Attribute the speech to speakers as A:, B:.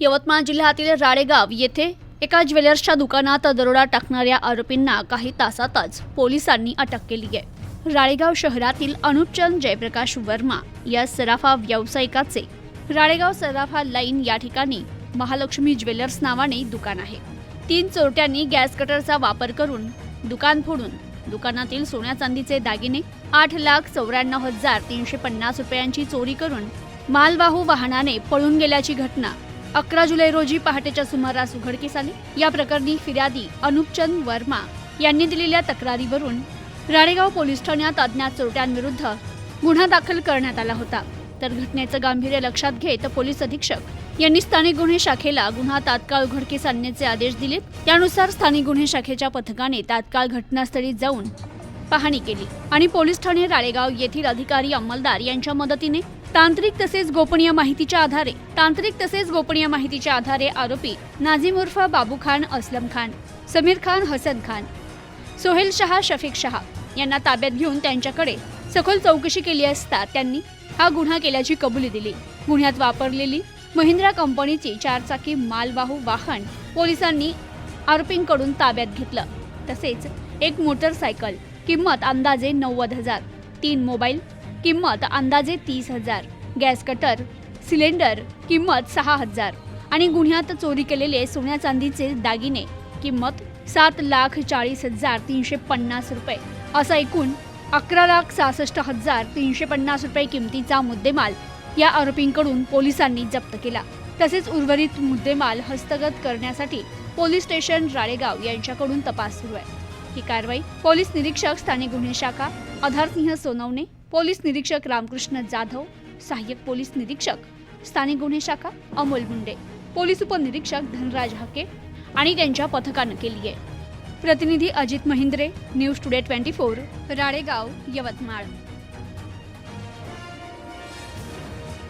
A: यवतमाळ जिल्ह्यातील राळेगाव येथे एका ज्वेलर्सच्या दुकानात दरोडा टाकणाऱ्या आरोपींना काही तासातच पोलिसांनी अटक केली आहे. राळेगाव शहरातील अनुपचंद जयप्रकाश वर्मा या सराफा व्यावसायिकाचे राळेगाव सराफा लाईन या ठिकाणी महालक्ष्मी ज्वेलर्स नावाने दुकान आहे. तीन चोरट्यांनी गॅस कटरचा वापर करून दुकान फोडून दुकानातील सोन्या चांदीचे दागिने आठ लाख चौऱ्याण्णव हजार तीनशे पन्नास रुपयांची चोरी करून मालवाहू वाहनाने पळून गेल्याची घटना अकरा जुलै रोजी पहाटेच्या सुमारास उघडकीस आली. या प्रकरणी फिर्यादी अनुपचंद वर्मा यांनी दिलेल्या तक्रारीवरून राळेगाव पोलीस ठाण्यात अज्ञात चोरट्यांविरुद्ध गुन्हा दाखल करण्यात आला होता. तर घटनेचं गांभीर्य लक्षात घेत पोलीस अधीक्षक यांनी स्थानिक गुन्हे शाखेला गुन्हा तात्काळ उघडकीस आणण्याचे आदेश दिले त्यानुसार स्थानिक गुन्हे शाखेच्या पथकाने तात्काळ घटनास्थळी जाऊन पाहणी केली आणि पोलीस ठाणे राळेगाव येथील अधिकारी अंमलदार यांच्या मदतीने तांत्रिक तसेच गोपनीय माहितीच्या आधारे तांत्रिक तसेच गोपनीय माहितीच्या आधारे आरोपी नाझीम उर्फ बाबू खान असलम खान समीर खान हसन खान सोहेल शहा शफीक शहा यांना ताब्यात घेऊन त्यांच्याकडे सखोल चौकशी केली असता त्यांनी हा गुन्हा केल्याची कबुली दिली. गुन्ह्यात वापरलेली महिंद्रा कंपनीची चारचाकी मालवाहू वाहन पोलिसांनी आरोपींकडून ताब्यात घेतलं. तसेच एक मोटरसायकल किंमत अंदाजे नव्वद हजार तीन मोबाईल किंमत अंदाजे तीस हजार. गॅस कटर सिलेंडर किंमत सहा हजार. आणि गुन्ह्यात चोरी केलेले सोन्या चांदीचे दागिने किंमत सात लाख चाळीस हजार तीनशे पन्नास रुपये. असा एकूण अकरा लाख सहासष्ट हजार तीनशे पन्नास रुपये किमतीचा मुद्देमाल या आरोपींकडून पोलिसांनी जप्त केला. तसेच उर्वरित मुद्देमाल हस्तगत करण्यासाठी पोलीस स्टेशन राळेगाव यांच्याकडून तपास सुरू आहे. ही कारवाई पोलीस निरीक्षक स्थानिक गुन्हे शाखा आधारसिंह सोनवणे पोलीस निरीक्षक रामकृष्ण जाधव सहाय्यक पोलीस निरीक्षक स्थानिक गुन्हे शाखा अमोल मुंडे पोलीस उपनिरीक्षक धनराज हाके आणि त्यांच्या पथकानं केली आहे. प्रतिनिधी Ajit Mahindre news today twenty four Ralegaon Yavatmal.